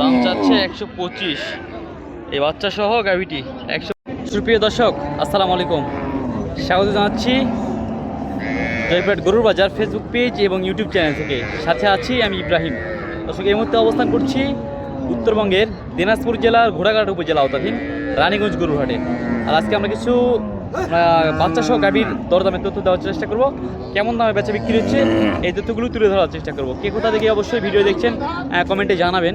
দাম চাচ্ছে একশো পঁচিশ। এই বাচ্চা সহ গাভিটি। একশো সুপ্রিয় দর্শক আসসালামু আলাইকুম। স্বাগত জানাচ্ছি জয়পেট গরুর বাজার ফেসবুক পেজ এবং ইউটিউব চ্যানেল থেকে। সাথে আছি আমি ইব্রাহিম। দর্শক এই মুহূর্তে অবস্থান করছি উত্তরবঙ্গের দিনাজপুর জেলার ঘোড়াঘাট উপজেলা আওতাধীন রানীগঞ্জ গরুর হাটে। আর আজকে আমরা কিছু বাচ্চা সহ গাভীর দরদামের তথ্য দেওয়ার চেষ্টা করব। কেমন দামে বেচা বিক্রি হচ্ছে, এই তথ্যগুলো তুলে ধরার চেষ্টা করব। কে কোথা থেকে অবশ্যই ভিডিও দেখছেন কমেন্টে জানাবেন।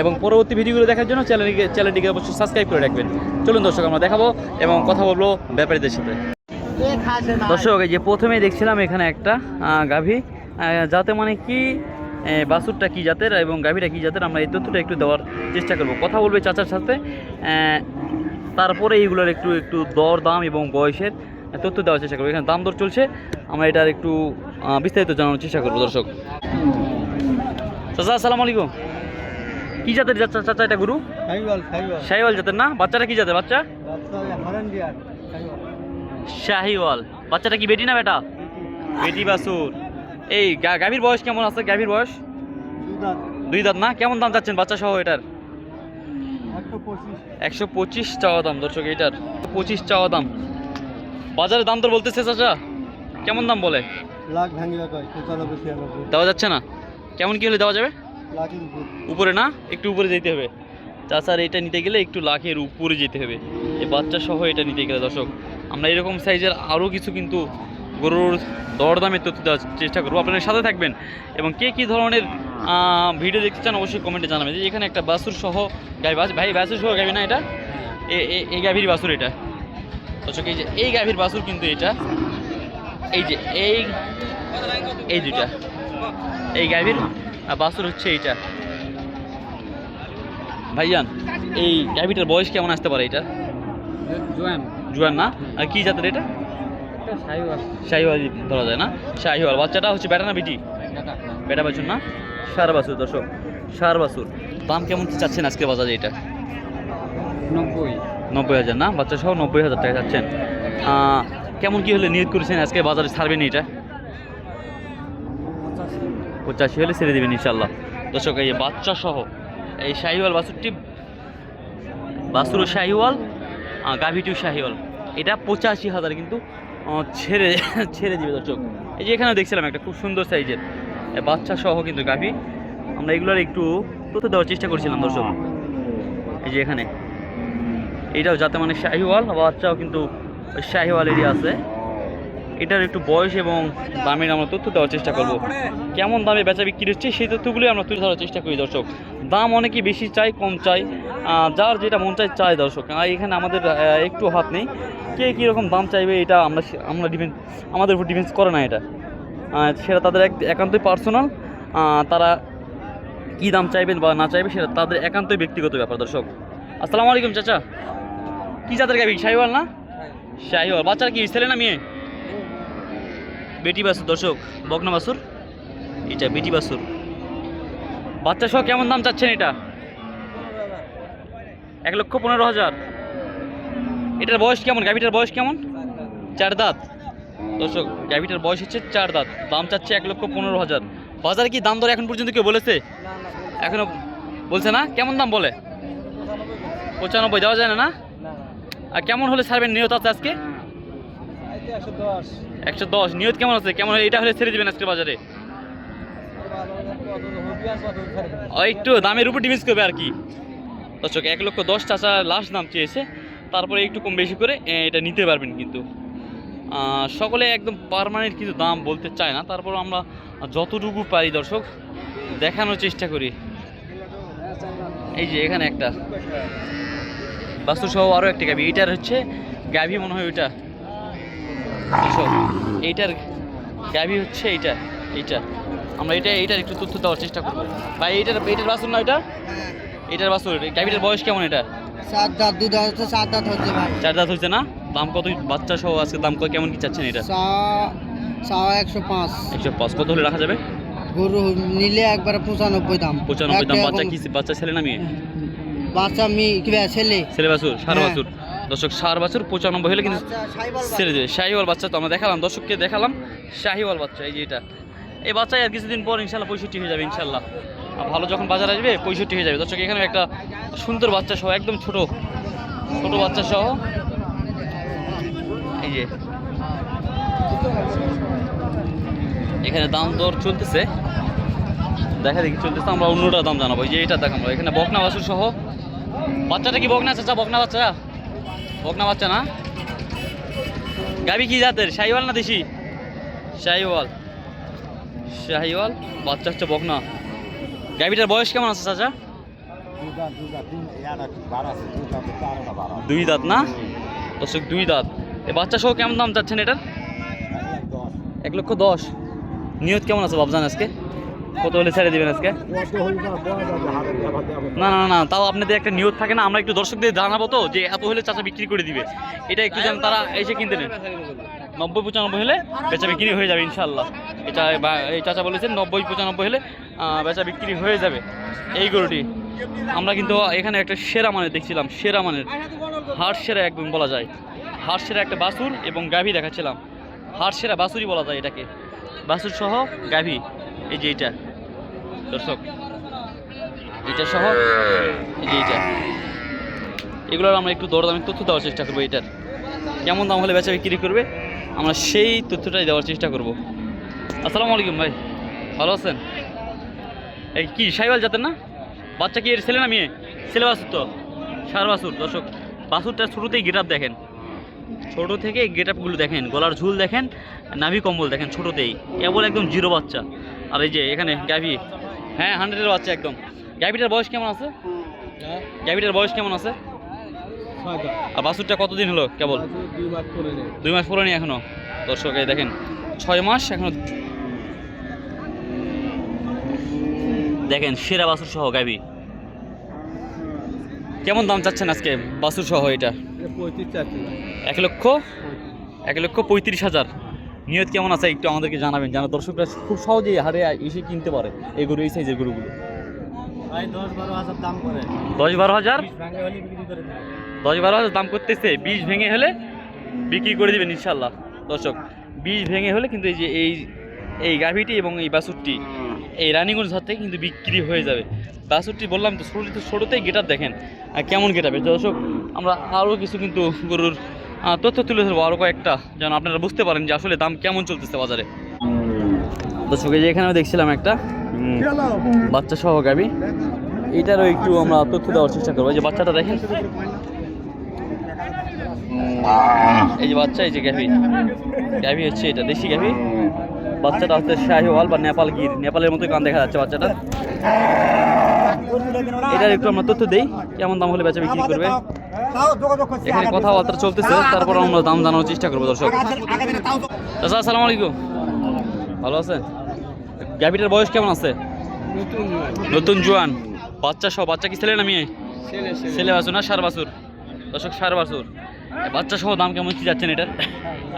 এবং পরবর্তী ভিডিওগুলো দেখার জন্য চ্যানেলটিকে চ্যানেলটিকে অবশ্যই সাবস্ক্রাইব করে রাখবেন। চলুন দর্শক, আমরা দেখাবো এবং কথা বলব ব্যাপারীদের সাথে। দর্শক, এই যে প্রথমে দেখছিলাম এখানে একটা গাভী। যাতে মানে কি বাসুরটা কি জাতের এবং গাভীটা কি জাতের, আমরা এই তথ্যটা একটু দেওয়ার চেষ্টা করব। কথা বলবে চাচার সাথে। তারপরে এইগুলোর একটু একটু দর দাম এবং বয়সের তথ্য দেওয়ার চেষ্টা করব। এখানে দাম দর চলছে। আমরা এটার একটু বিস্তারিত জানানোর চেষ্টা করব দর্শক। চাচা আসসালামু আলাইকুম। কি জাতের চাচা চাচা এটা গুরু? শাহিওয়াল জাতের না? বাচ্চাটা কি জাতের বাচ্চা? শাহিওয়াল বাচ্চাটা কি বেটি না বেটা? বেটি। বাসুর এই গাভীর বয়স কেমন আছে? গাভীর বয়স? দুই দাঁত। না? কেমন দাম যাচ্ছেন বাচ্চা সহ এটার? একশো পঁচিশ। চাওয়া দাম দর্শক এটার পঁচিশ চাওয়া দাম। বাজারে দাম তো বলতেছে চাচা। কেমন দাম বলে? লাখ দেওয়া যাচ্ছে না? কেমন কি হলে দেওয়া যাবে? উপরে। না? একটু উপরে যেতে হবে। চাচার এটা নিতে গেলে একটু লাখের উপরে যেতে হবে। এই বাচ্চা সহ এটা নিতে গেলে দর্শক। আমরা এরকম সাইজের আরও কিছু কিন্তু গরুর দরদামের তথ্য দেওয়ার চেষ্টা করব। আপনাদের সাথে থাকবেন এবং কে কী ধরনের ভিডিও দেখতে চান অবশ্যই কমেন্টে জানাবেন। যে এখানে একটা বাসুর সহ গাভি বাস ভাই বাসুর সহ গাভি না এটা? এই গাভীর বাসুর এটা। দর্শক এই যে এই গাভীর বাসুর কিন্তু এটা। এই যে এই এই দুইটা। এই গাভীর বাছুর হচ্ছে এইটা। ভাইজান এই গাভীটার বয়স কেমন আসতে পারে এটা? জোয়ান। জুয়ান না? আর কী জাতের এটা? শাহিওয়াল ধরা যায় না? শাহিওয়াল বাচ্চাটা হচ্ছে বেটা না বিটি? বেটা। বাছুর না? সার বাছুর দর্শক সার বাছুর দাম কেমন চাচ্ছেন আজকে বাজারে এটা? নব্বই। নব্বই হাজার না? বাচ্চা সহ নব্বই হাজার টাকা চাচ্ছেন। কেমন কি হলে নিয়োগ করেছেন আজকে বাজারে? ছাড়বেন এটা? পঁচাশি হলে ছেড়ে দেবেন ইনশাল্লাহ দর্শক এই বাচ্চা সহ এই শাহিওয়াল বাছুরটি বাছুর শাহিওয়াল গাভীটিও শাহিওয়াল এটা পঁচাশি হাজার কিন্তু ছেড়ে ছেড়ে দিবে দর্শক এই যে এখানে দেখছিলাম একটা খুব সুন্দর সাইজের বাচ্চা সহ কিন্তু কাফি আমরা এগুলোর একটু তথ্য দেওয়ার চেষ্টা করছিলাম, দর্শক। এই যে এখানে। এটাও যাতে মানে শাহিওয়াল, বাচ্চাও কিন্তু এরিয়া আছে। এটার একটু বয়স এবং দামের আমরা তথ্য দেওয়ার চেষ্টা করব। কেমন দামে বেচা বিক্রি হচ্ছে সেই তথ্যগুলি আমরা তুলে ধরার চেষ্টা করি দর্শক। দাম অনেকে বেশি চাই কম চাই যার যেটা মন চাই চাই দর্শক। আর এখানে আমাদের একটু হাত নেই। কে কীরকম দাম চাইবে এটা আমরা আমরা ডিপেন্ড আমাদের উপর ডিপেন্ড করে না এটা। সেটা তাদের এক একান্তই পার্সোনাল। তারা কী দাম চাইবেন বা না চাইবে সেটা তাদের একান্তই ব্যক্তিগত ব্যাপার দর্শক। আসসালামু আলাইকুম চাচা। কী জাতের গাবি শাহিওয়াল না? শাহিওয়াল। বাচ্চার কি ছেলে না মেয়ে? বেটি বাসুর দর্শক বকনা বাসুর এটা বেটি বাসুর বাচ্চা সহ কেমন দাম চাচ্ছেন এটা? এক লক্ষ পনেরো হাজার। এটার বয়স কেমন? গাভিটার বয়স কেমন? চার দাঁত। দর্শক, গাভিটার বয়স হচ্ছে চার দাঁত। দাম চাচ্ছে এক লক্ষ পনেরো হাজার। বাজারে কি দাম দর এখন পর্যন্ত কেউ বলেছে? এখনও বলছে না? কেমন দাম বলে? পঁচানব্বই দেওয়া যায় না না? আর কেমন হলে ছাড়বেন নিয়ত আছে আজকে? একশো দশ। নিয়ত কেমন আছে? কেমন এটা হলে ছেড়ে দেবেন আজকে বাজারে। ও একটু দামের উপর ডিপেন্ড করবে আর কি। দর্শক এক লক্ষ দশ টাকা লাস্ট দাম চেয়েছে। তারপরে একটু কম বেশি করে এটা নিতে পারবেন কিন্তু। সকলে একদম পারমানেন্ট কিছু দাম বলতে চায় না। তারপর আমরা যতটুকু পারি দর্শক দেখানোর চেষ্টা করি। এই যে এখানে একটা। বাস্তু সহ আরও একটা গাভি এইটার হচ্ছে গাভি মনে হয় ওইটা। এইটার গাভি হচ্ছে এইটা এইটা। আমরা এটা এইটার একটু তথ্য দেওয়ার চেষ্টা করব। ভাই এইটার এইটার বাসুর না এটা? এটার বাসুর গাভিটার বয়স কেমন এটা? সাত দাঁত দুধ হচ্ছে সাত দাঁত হচ্ছে ভাই। চার দাঁত হয়েছে না? দাম কত? বাচ্চা সহ আজকে দাম কত- কেমন কি চাচ্ছেন এটা? সাওয়া একশো পাঁচ। একশো পাঁচ। কত হলে রাখা যাবে? গরু নিলে একবারে পঁচানব্বই দাম। পঁচানব্বই দাম। বাচ্চা কি বাচ্চা ছেলে না মেয়ে? বাচ্চা মেয়ে কি ছেলে? ছেলে বাছুর সার হ্যাঁ। দর্শক সার বাছুর পঁচানব্বই হলে কিন্তু ছেড়ে দেবে। শাহিওয়াল বাচ্চা তো আমরা দেখালাম দর্শককে দেখালাম। শাহিওয়াল বাচ্চা এই যে এটা। এই বাচ্চা আর কিছুদিন পর ইনশাল্লাহ পঁয়ষট্টি হয়ে যাবে ইনশাল্লাহ। আর ভালো যখন বাজার আসবে পঁয়ষট্টি হয়ে যাবে। দর্শক এখানে একটা সুন্দর বাচ্চা সহ একদম ছোট ছোট বাচ্চা সহ। এই যে। এখানে দাম দর চলতেছে। দেখা দেখি চলতেছে আমরা অন্যটা দাম জানাব। এই যে এটা দেখাবো। এখানে বকনা বাছুর সহ। বাচ্চাটা কি বকনা চাচা বকনা বাচ্চা। বকনা বাচ্চা না? গাবি কি জাতের? শাহিওয়াল না দেশি? শাহিওয়াল। শাহিওয়াল বাচ্চা হচ্ছে বকনা। গাবিটার বয়স কেমন আছে চাচা? দুই দাঁত না দর্শক দুই দাঁত। এ বাচ্চা সহ কেমন দাম চাচ্ছেন এটার? এক লক্ষ দশ। নিয়ত কেমন আছে বাবজান আজকে? কত হলে ছেড়ে দিবেন আজকে? না না না তাও আপনাদের একটা নিয়ত থাকে না, আমরা একটু দর্শকদের জানাব তো যে এত হলে চাচা বিক্রি করে দিবে। এটা একটু যেন তারা এসে কিনতে নেন। নব্বই, পঁচানব্বই হলে বেচা বিক্রি হয়ে যাবে ইনশাল্লাহ এটা এই চাচা বলেছেন, নব্বই, পঁচানব্বই হলে বেচা বিক্রি হয়ে যাবে। এই গরুটি, আমরা কিন্তু এখানে একটা সেরা মানের দেখছিলাম, সেরা মানের। হাট সেরা একদম বলা যায়। হাট সেরা একটা বাসুর এবং গাভী দেখাচ্ছিলাম। হাট সেরা বাছুরই বলা যায় এটাকে। বাসুর সহ গাভী, এই যে এটা দর্শক এটা সহ এই যে এটা এগুলোর আমরা একটু দরদামি তথ্য দেওয়ার চেষ্টা করব এটার কেমন দাম হলে বেচা বিক্রি করবে, আমরা সেই তথ্যটাই দেওয়ার চেষ্টা করব। আসসালামু আলাইকুম ভাই, ভালো আছেন? এই কি সাইবাল যাতেন না? বাচ্চা কি এর ছেলে না মেয়ে? ছেলে বাছুর তো? সার বাসুর দর্শক, বাছুরটা শুরুতেই গেট দেখেন। ছোট থেকে গেট আপগুলো দেখেন, গলার ঝুল দেখেন, নাভি কম্বল দেখেন ছোটোতেই। কেবল একদম জিরো বাচ্চা। আর এই যে এখানে গাভি হ্যাঁ হান্ড্রেডের বাচ্চা একদম। গাভিটার বয়স কেমন আছে? গাভিটার বয়স কেমন আছে? আর বাছুরটা কতদিন হলো কেবল? দুই মাস পুরোনি এখনও। দর্শক এই দেখেন ছয় মাস এখনও দেখেন সেরা বাছুর সহ গাবি কেমন দাম চাচ্ছেন আজকে বাসুর সহ এটা এক লক্ষ? এক লক্ষ পঁয়ত্রিশ হাজার। নিয়ত কেমন আছে একটু আমাদেরকে জানাবেন যেন দর্শকরা খুব সহজেই হারে এসে কিনতে পারে এই গরু এই সাইজের গরুগুলো। দশ বারো হাজার দশ বারো হাজার? দাম করতেছে বিষ ভেঙে হলে বিক্রি করে দিবেন ইনশাল্লাহ দর্শক বিষ ভেঙে হলে কিন্তু এই যে এই এই গাভীটি এবং এই বাছুরটি এই রানীগঞ্জ হাত থেকে কিন্তু বিক্রি হয়ে যাবে। বাছুরটি বললাম তো ছোটো ছোটোতেই গেটার দেখেন আর কেমন গেটাবে দর্শক আমরা আরও কিছু কিন্তু গরুর তথ্য তুলে ধরবো আরও কয়েকটা, যেন আপনারা বুঝতে পারেন যে আসলে দাম কেমন চলতেছে বাজারে। দর্শক যে এখানে আমি দেখছিলাম একটা বাচ্চা সহ গাভী এটারও একটু আমরা তথ্য দেওয়ার চেষ্টা করব। যে বাচ্চাটা দেখেন। এই যে বাচ্চা, এই যে গ্যাভি গ্যাভি হচ্ছে এটা, দেশি গ্যাভি বাচ্চাটা হচ্ছে শাহিওয়াল বা নেপাল গির। নেপালের মতো কান দেখা যাচ্ছে বাচ্চাটা। এটার একটু আমরা তথ্য দিই, কেমন দাম হলে বেচা বিক্রি করবে। এখানে কথাবার্তা চলতেছে তারপর আমরা দাম জানানোর চেষ্টা করব দর্শক। চাচা আসসালামু আলাইকুম। ভালো আছেন গ্যাভিটার বয়স কেমন আছে? নতুন জোয়ান। বাচ্চা সহ বাচ্চা কি ছেলে না মেয়ে? ছেলে বাছুর না সার বাছুর? দর্শক সার বাছুর। এ বাচ্চা সহ দাম কেমন কি যাচ্ছেন এটার?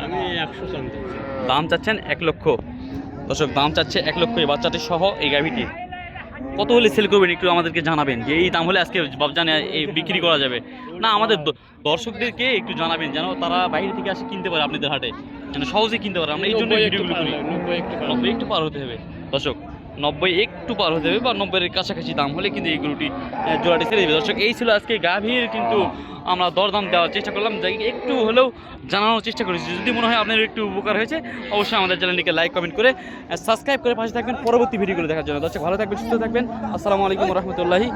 আমি একশো দাম চাচ্ছেন এক লক্ষ। দর্শক দাম চাচ্ছে এক লক্ষ এই বাচ্চাটি সহ এই গাভিটি কত হলে সেল করবেন একটু আমাদেরকে জানাবেন যে এই দাম হলে আজকে বাবজানে এই বিক্রি করা যাবে। না আমাদের দর্শকদেরকে একটু জানাবেন যেন তারা বাইরে থেকে আসে কিনতে পারে আপনাদের হাটে যেন সহজে কিনতে পারে। আমরা এই জন্য ভিডিওগুলো করি। একটু পার হতে হবে। দর্শক নব্বই একটু পার হয়ে যাবে বা নব্বইয়ের কাছাকাছি দাম হলে কিন্তু এই গরুটি জোড়াটি ছেড়ে দেবে দর্শক, এই ছিল আজকে গাভীর, কিন্তু আমরা দরদাম দেওয়ার চেষ্টা করলাম। একটু হলেও জানানোর চেষ্টা করেছি। যদি মনে হয় আপনার একটু উপকার হয়েছে, অবশ্যই আমাদের চ্যানেলটিকে লাইক, কমেন্ট করে সাবস্ক্রাইব করে পাশে থাকবেন। পরবর্তী ভিডিওগুলো দেখার জন্য। দর্শক, ভালো থাকবেন, সুস্থ থাকবেন। আসসালামু আলাইকুম রহমতুল্লাহি